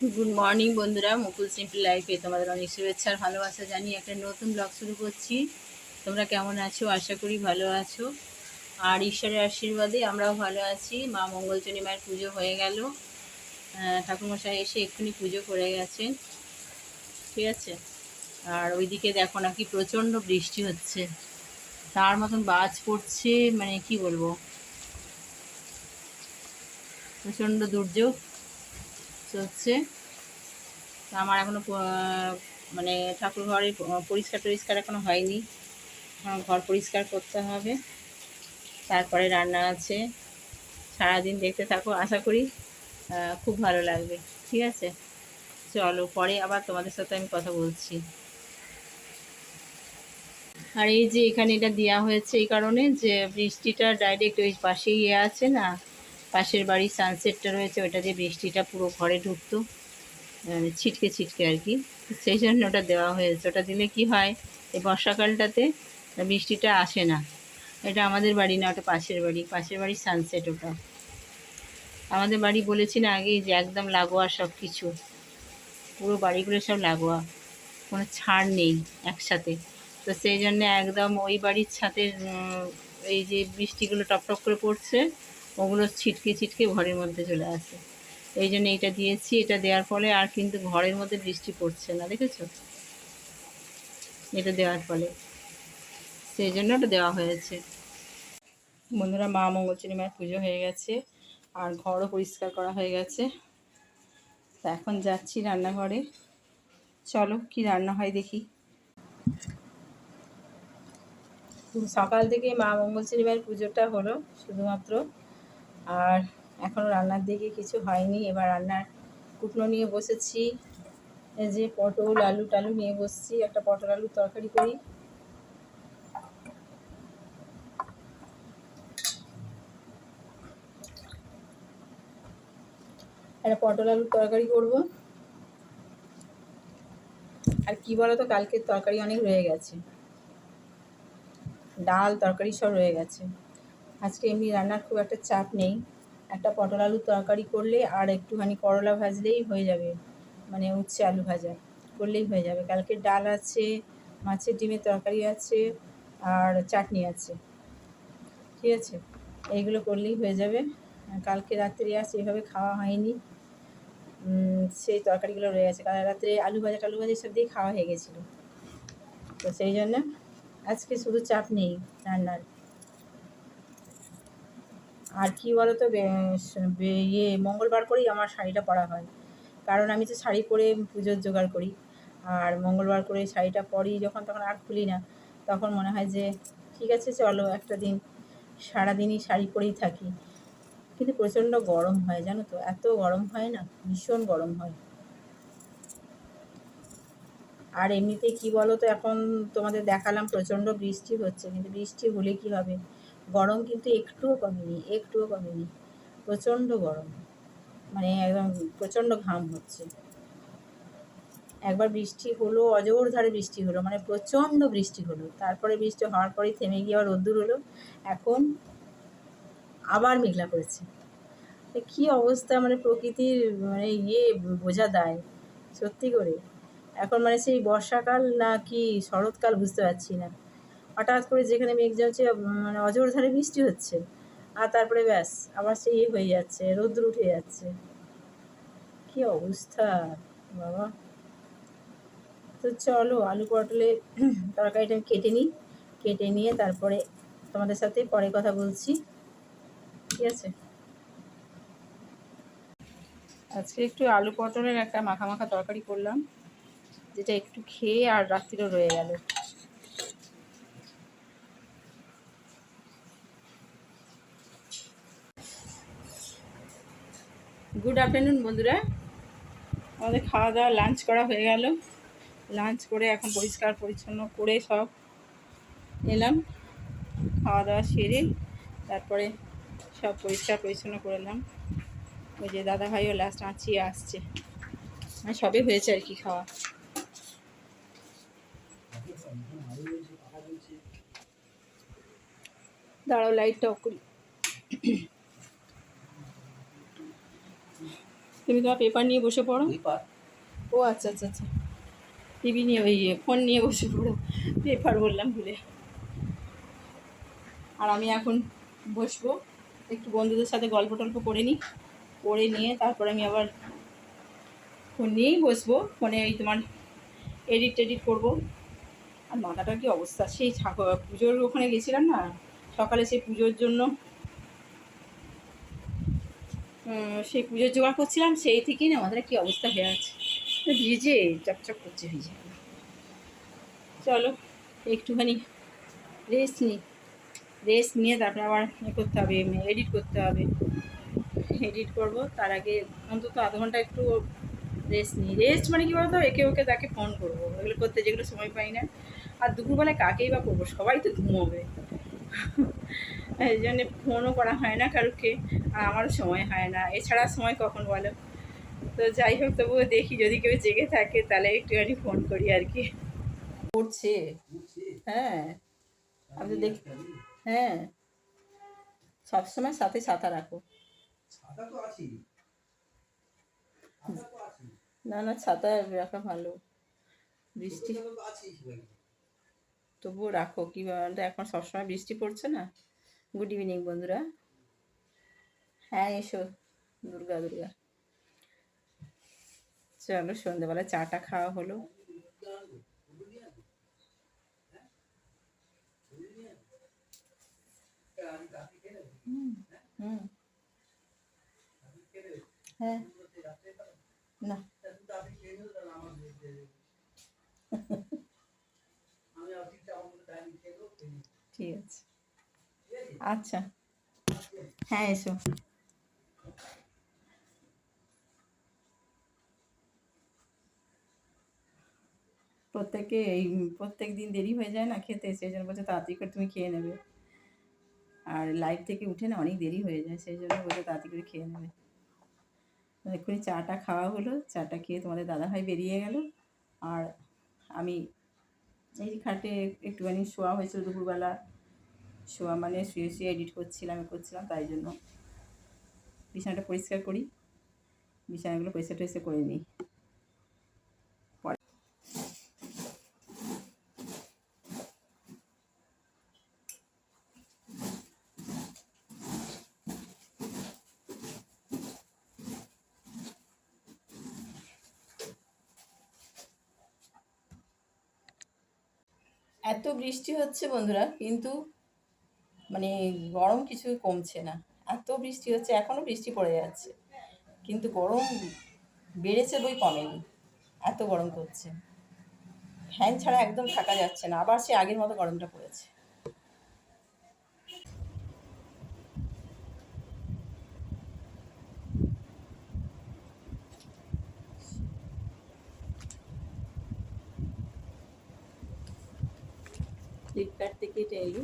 Good morning বন্ধুরা, মুকুল simple লাইফে তোমাদের অনেক শুভেচ্ছা আর ভালোবাসা জানিয়ে একটা নতুন ব্লগ শুরু করছি। তোমরা কেমন আছো? আশা করি ভালো আছো। আর ঈশ্বরের আশীর্বাদে আমরাও ভালো আছি। মা মঙ্গলচনী মায়ের পুজো হয়ে গেল। ঠাকুরমশাই এসে এক্ষুনি পুজো করে গেছেন। ঠিক আছে? আর ওইদিকে দেখো নাকি প্রচণ্ড বৃষ্টি হচ্ছে। তার মতন বাজ পড়ছে মানে কি বলব? প্রচণ্ড দুর্যোগ। চলছে তা আমার এখনও প- মানে ঠাকুর ঘরে পরিষ্কার টরিষ্কার এখনও হয়নি। ঘর পরিষ্কার করতে হবে। তারপরে রান্না আছে। সারাদিন দেখতে থাকো, আশা করি খুব ভালো লাগবে। ঠিক আছে? চলো, পরে আবার তোমাদের সাথে আমি কথা বলছি। আর এই যে এখানে এটা দেওয়া হয়েছে এই কারণে যে বৃষ্টিটা ডাইরেক্ট ওই পাশেই ইয়ে আছে না? পাশের বাড়ির সানসেটটা রয়েছে, ওটা দিয়ে বৃষ্টিটা পুরো ঘরে ঢুকতো। মানে ছিটকে ছিটকে আর কি। সেই জন্য ওটা দেওয়া হয়েছে। ওটা দিলে কি হয়, এই বর্ষাকালটাতে বৃষ্টিটা আসে না। এটা আমাদের বাড়ি না, ওটা পাশের বাড়ি। পাশের বাড়ির সানসেট ওটা। আমাদের বাড়ি বলেছি না আগেই যে একদম লাগোয়া সব কিছু পুরো বাড়িগুলো সব লাগোয়া। কোনো ছাড় নেই একসাথে। তো সেই জন্য একদম ওই বাড়ির ছাদের এই যে বৃষ্টিগুলো টপ টপ করে পড়ছে ওগুলো ছিটকে ছিটকে ঘরের মধ্যে চলে আসে। এই জন্য এটা দিয়েছি, এটা দেওয়ার ফলে আর কিন্তু ঘরের মধ্যে বৃষ্টি পড়ছে না, দেখেছ? এটা দেওয়ার ফলে। সেই জন্য ওটা দেওয়া হয়েছে। বন্ধুরা, মা মঙ্গলচরী মায়ের পুজো হয়ে গেছে, আর ঘরও পরিষ্কার করা হয়ে গেছে। তা এখন যাচ্ছি রান্নাঘরে। চলো, কি রান্না হয় দেখি। সকাল থেকে মা মঙ্গলচরী মায়ের পুজোটা হলো শুধুমাত্র আর এখনও রান্নার দিকে কিছু হয়নি। এবার রান্নার কুটনো নিয়ে বসেছি। যে পটল, আলু টালু নিয়ে বসছি। একটা পটল আলুর তরকারি করি। একটা পটল আলুর তরকারি করব। আর কি বলো তো কালকের তরকারি অনেক রয়ে গেছে। ডাল তরকারি সব রয়ে গেছে। আজকে এমনি রান্নার খুব একটা চাপ নেই। একটা পটল আলুর তরকারি করলে আর একটুখানি করলা ভাজলেই হয়ে যাবে। মানে উচ্ছে আলু ভাজা করলেই হয়ে যাবে। কালকে ডাল আছে, মাছের ডিমের তরকারি আছে আর চাটনি আছে। ঠিক আছে? এইগুলো করলেই হয়ে যাবে। কালকে রাত্রে আর সেভাবে খাওয়া হয়নি। সেই তরকারিগুলো রয়ে গেছে। কাল রাত্রে আলু ভাজা, টালু ভাজা সব দিয়ে খাওয়া হয়ে গেছিল। তো সেই জন্য আজকে শুধু চাপ নেই রান্নার। আর কি বলো তো ইয়ে মঙ্গলবার করেই আমার শাড়িটা পরা হয়। কারণ আমি তো শাড়ি পরে পুজোর জোগাড় করি। আর মঙ্গলবার করে শাড়িটা পরি যখন তখন আর খুলি না। তখন মনে হয় যে, ঠিক আছে, চলো একটা দিন, সারাদিনই শাড়ি পরেই থাকি। কিন্তু প্রচণ্ড গরম হয়, জানো তো? এত গরম হয় না, ভীষণ গরম হয়। আর এমনিতে কি বলো তো এখন তোমাদের দেখালাম প্রচণ্ড বৃষ্টি হচ্ছে। কিন্তু বৃষ্টি হলে কি হবে? গরম কিন্তু একটুও কমেনি একটুও কমেনি। প্রচণ্ড গরম। মানে একদম প্রচণ্ড ঘাম হচ্ছে। একবার বৃষ্টি হলো অজোর ধারে বৃষ্টি হলো মানে প্রচণ্ড বৃষ্টি হলো। তারপরে বৃষ্টি হওয়ার পরেই থেমে গিয়ে আবার রোদ্দুর হলো। এখন আবার মেঘলা করেছে। কী অবস্থা মানে প্রকৃতির মানে ইয়ে বোঝা দেয়। সত্যি করে। এখন মানে সেই বর্ষাকাল না কি শরৎকাল বুঝতে পারছি না। হঠাৎ করে যেখানে মেঘ যাচ্ছে মানে অজোর ধারে বৃষ্টি হচ্ছে। আর তারপরে ব্যাস, আবার সেই ইয়ে হয়ে যাচ্ছে, রোদ্দুর উঠে যাচ্ছে। কি অবস্থা, বাবা। তো চলো, আলু পটলের তরকারিটা কেটে নিই। কেটে নিয়ে তারপরে তোমাদের সাথে পরে কথা বলছি। ঠিক আছে? আজকে একটু আলু পটলের একটা মাখা মাখা তরকারি করলাম, যেটা একটু খেয়ে আর রাত্রিও রয়ে গেল। গুড আফটারনুন বন্ধুরা। আমাদের খাওয়া দাওয়া লাঞ্চ করা হয়ে গেল। লাঞ্চ করে এখন পরিষ্কার পরিচ্ছন্ন করে সব এলাম। খাওয়া দাওয়া সেরে তারপরে সব পরিষ্কার পরিচ্ছন্ন করলাম ওই যে দাদা ভাইও লাস্ট আঁচিয়ে আসছে। মানে সবে হয়েছে আর কি খাওয়া। দাঁড়াও লাইটটা করি। তুমি তোমার পেপার নিয়ে বসে পড়ো। ও আচ্ছা আচ্ছা আচ্ছা। টিভি নিয়ে ওই ফোন নিয়ে বসে পড়ো। পেপার বললাম ভুলে। আর আমি এখন বসবো। একটু বন্ধুদের সাথে গল্প টল্প করে নিই। করে নিয়ে তারপর আমি আবার ফোন নিয়েই বসবো। ফোনে ওই তোমার এডিট টেডিট করব। আর মাথাটার কি অবস্থা? সেই ঠাকুর পুজোর ওখানে গেছিলাম না? সকালে সেই পুজোর জন্য সেই পুজোর জোগাড় করছিলাম সেই থেকেই না আমাদের কি অবস্থা হয়ে আছে। ভিজে চকচক করছে ভিজে। চলো একটুখানি রেস্ট নিই রেস্ট নিয়ে তারপরে আবার এ করতে হবে এডিট করতে হবে। এডিট করব তার আগে অন্তত আধ ঘণ্টা একটু রেস্ট নিই রেস্ট মানে কী বলতো? একে ওকে তাকে ফোন করব। এগুলো করতে যেগুলো সময় পাই না। আর দুপুরবেলায় কাকেই বা করব? সবাই তো ঘুমোবে। এই জন্যে ফোনও করা হয় না কারুকে আর আমারও সময় হয় না। এছাড়া সময় কখন বলো? তো যাই হোক তবুও দেখি যদি কেউ জেগে থাকে তাহলে একটুখানি ফোন করি আর কি। পড়ছে হ্যাঁ। আমি তো দেখি হ্যাঁ। সবসময় সাথে ছাতা রাখো। না না ছাতা রাখা ভালো। বৃষ্টি ছাতা তো আছেই সবাই তবুও রাখো, কি বলতো, এখন সবসময় বৃষ্টি পড়ছে না? গুড ইভিনিং বন্ধুরা। হ্যাঁ এসো, দুর্গা দুর্গা। চলো, সন্ধ্যেবেলা চাটা খাওয়া হলো। হ্যাঁ। না। ঠিক আছে? আচ্ছা। হ্যাঁ এসো। প্রত্যেকে এই প্রত্যেক দিন দেরি হয়ে যায় না খেতে সেই জন্য বলছে তাড়াতাড়ি করে তুমি খেয়ে নেবে। আর লাইট থেকে উঠে না অনেক দেরি হয়ে যায় সেই জন্য বলছে তাড়াতাড়ি করে খেয়ে নেবে। এক্ষুনি চাটা খাওয়া হলো, চাটা খেয়ে তোমাদের দাদাভাই বেরিয়ে গেল। আর আমি এই খাটে একটুখানি শোয়া হয়েছিল দুপুরবেলা। শোয়া মানে শুয়ে শুয়ে এডিট করছিলাম করছিলাম, তাই জন্য বিছানাটা পরিষ্কার করি। বিছানাগুলো পরিষ্কার টরিষ্কার করে নিই। এত বৃষ্টি হচ্ছে বন্ধুরা, কিন্তু মানে গরম কিছুই কমছে না। এত বৃষ্টি হচ্ছে এখনও বৃষ্টি পড়ে যাচ্ছে, কিন্তু গরম বেড়েছে বই কমেনি, এত গরম করছে ফ্যান ছাড়া একদম থাকা যাচ্ছে না, আবার সে আগের মতো গরমটা পড়েছে ফ্লিপকার্ট থেকে এটা এলো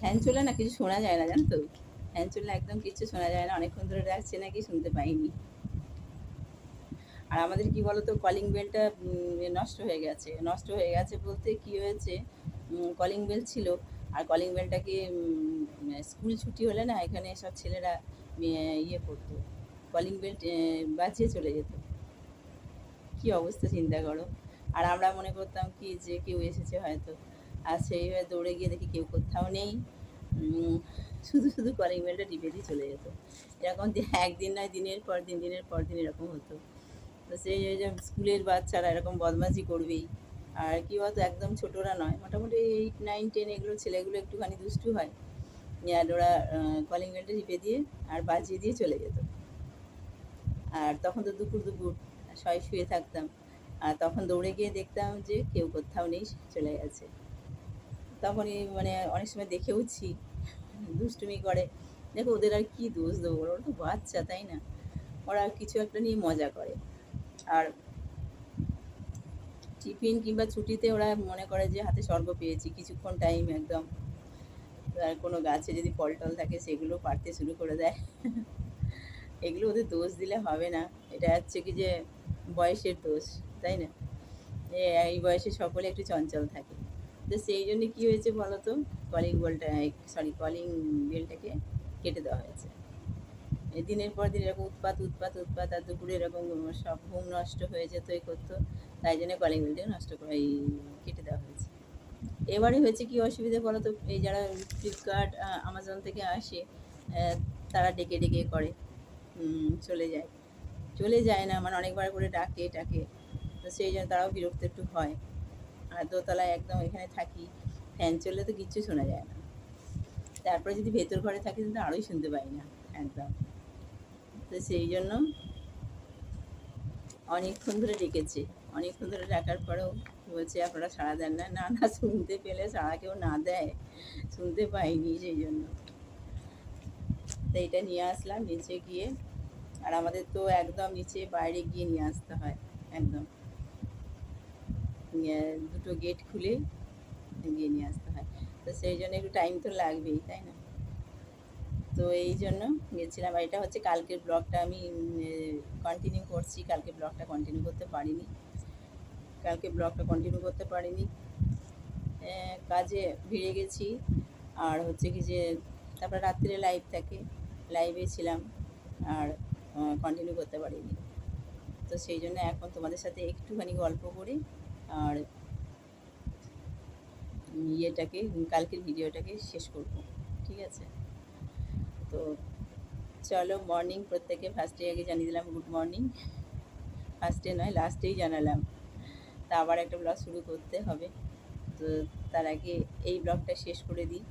ফ্যান চলে না কিছু শোনা যায় না, জানো তো? ফ্যান চললে একদম কিছু শোনা যায় না, অনেকক্ষণ ধরে ডাকছে নাকি, শুনতে পাইনি। আর আমাদের কি বলতো কলিং বেলটা নষ্ট হয়ে গেছে। নষ্ট হয়ে গেছে বলতে কি হয়েছে কলিং বেল ছিল। আর কলিং বেলটাকে স্কুল ছুটি হলে না, এখানে সব ছেলেরা ইয়ে করতো। কলিং বেল বাজিয়ে চলে যেত। কি অবস্থা, চিন্তা করো। আর আমরা মনে করতাম কি যে কেউ এসেছে হয়তো। আর সেইভাবে দৌড়ে গিয়ে দেখি কেউ কোথাও নেই। শুধু শুধু কলিং বেলটা টিপে দিয়ে চলে যেত। এরকম একদিন নয়, দিনের পর দিন, দিনের পর দিন এরকম হতো। তো সেই স্কুলের বাচ্চারা এরকম বদমাশি করবেই। আর কি বলতো, একদম ছোটরা নয়, মোটামুটি এইট নাইন টেন এগুলো ছেলেগুলো একটুখানি দুষ্টু হয়। আর ওরা কলিং বেলটা টিপে দিয়ে আর বাজিয়ে দিয়ে চলে যেত। আর তখন তো দুপুর দুপুর, সবাই শুয়ে থাকতাম। আর তখন দৌড়ে গিয়ে দেখতাম যে কেউ কোথাও নেই চলে গেছে। তখনই মানে অনেক সময় দেখেওছি, দুষ্টুমি করে। দেখো ওদের আর কি দোষ দেবো ওরা তো বাচ্চা, তাই না? ওরা কিছু একটা নিয়ে মজা করে। আর টিফিন কিংবা ছুটিতে ওরা মনে করে যে হাতে স্বর্গ পেয়েছি, কিছুক্ষণ টাইম একদম। আর কোনো গাছে যদি ফল টল থাকে, সেগুলো পাড়তে শুরু করে দেয়। এগুলো ওদের দোষ দিলে হবে না। এটা হচ্ছে কি যে বয়সের দোষ, তাই না? এই বয়সে সকলে একটু চঞ্চল থাকে। তো সেই জন্য কী হয়েছে বলো তো কলিং বলটা সরি কলিং বেলটাকে কেটে দেওয়া হয়েছে। দিনের পর দিন এরকম উৎপাত উৎপাত উৎপাত, আর দুপুরে এরকম সব ঘুম নষ্ট হয়ে যেত, এ করতো। তাই জন্য কলিং বেলটাকে নষ্ট করে কেটে দেওয়া হয়েছে। এবারে হয়েছে কি অসুবিধা বলো তো এই যারা ফ্লিপকার্ট আমাজন থেকে আসে তারা ডেকে ডেকে করে। চলে যায়। চলে যায় না মানে অনেকবার করে ডাকে ডাকে। তো সেই জন্য তারাও বিরক্ত একটু হয়। আর দোতলায় একদম এখানে থাকি ফ্যান চললে তো কিচ্ছু শোনা যায় না। তারপরে যদি ভেতর ঘরে থাকি কিন্তু আরোই শুনতে পাই না, একদম। তো সেই জন্য অনেকক্ষণ ধরে ডেকেছে। অনেকক্ষণ ধরে ডাকার পরেও বলছে, আপনারা সাড়া দেন না। না না, শুনতে পেলে সাড়া কেউ না দেয়। শুনতে পাইনি সেই জন্য। তো এটা নিয়ে আসলাম, নিচে গিয়ে। আর আমাদের তো একদম নিচে বাইরে গিয়ে নিয়ে আসতে হয়, একদম। দুটো গেট খুলে গিয়ে নিয়ে আসতে হয়। তো সেই জন্য একটু টাইম তো লাগবেই, তাই না? তো এই জন্য গেছিলাম। আর এটা হচ্ছে কালকের ব্লগটা আমি কন্টিনিউ করছি। কালকে ব্লগটা কন্টিনিউ করতে পারিনি। কালকে ব্লগটা কন্টিনিউ করতে পারিনি। কাজে ভিড়ে গেছি। আর হচ্ছে কি যে, তারপরে রাত্রে লাইভ থাকে। লাইভে ছিলাম, আর কন্টিনিউ করতে পারিনি। তো সেই জন্য এখন তোমাদের সাথে একটুখানি গল্প করি। আর ইয়েটাকে কালকের ভিডিওটাকে শেষ করব, ঠিক আছে? তো চলো মর্নিং প্রত্যেকে ফার্স্টে আগে জানিয়ে দিলাম গুড মর্নিং ফার্স্টে নয় লাস্টেই জানালাম। তা আবার একটা ব্লগ শুরু করতে হবে। তো তার আগে এই ব্লগটা শেষ করে দিই।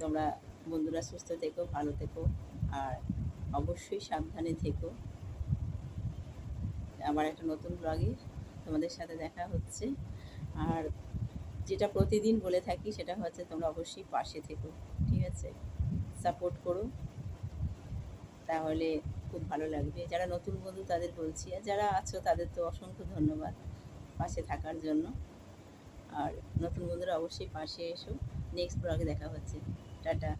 তোমরা বন্ধুরা সুস্থ থেকো, ভালো থেকো, আর অবশ্যই সাবধানে থেকো। আবার একটা নতুন ব্লগে তোমাদের সাথে দেখা হচ্ছে। আর যেটা প্রতিদিন বলে থাকি সেটা হচ্ছে তোমরা অবশ্যই পাশে থেকো, ঠিক আছে? সাপোর্ট করো। তাহলে খুব ভালো লাগবে। যারা নতুন বন্ধু তাদের বলছি, আর যারা আছো তাদের তো অসংখ্য ধন্যবাদ পাশে থাকার জন্য। আর নতুন বন্ধুরা অবশ্যই পাশে এসো। নেক্সট ব্লগে দেখা হচ্ছে। টাটা।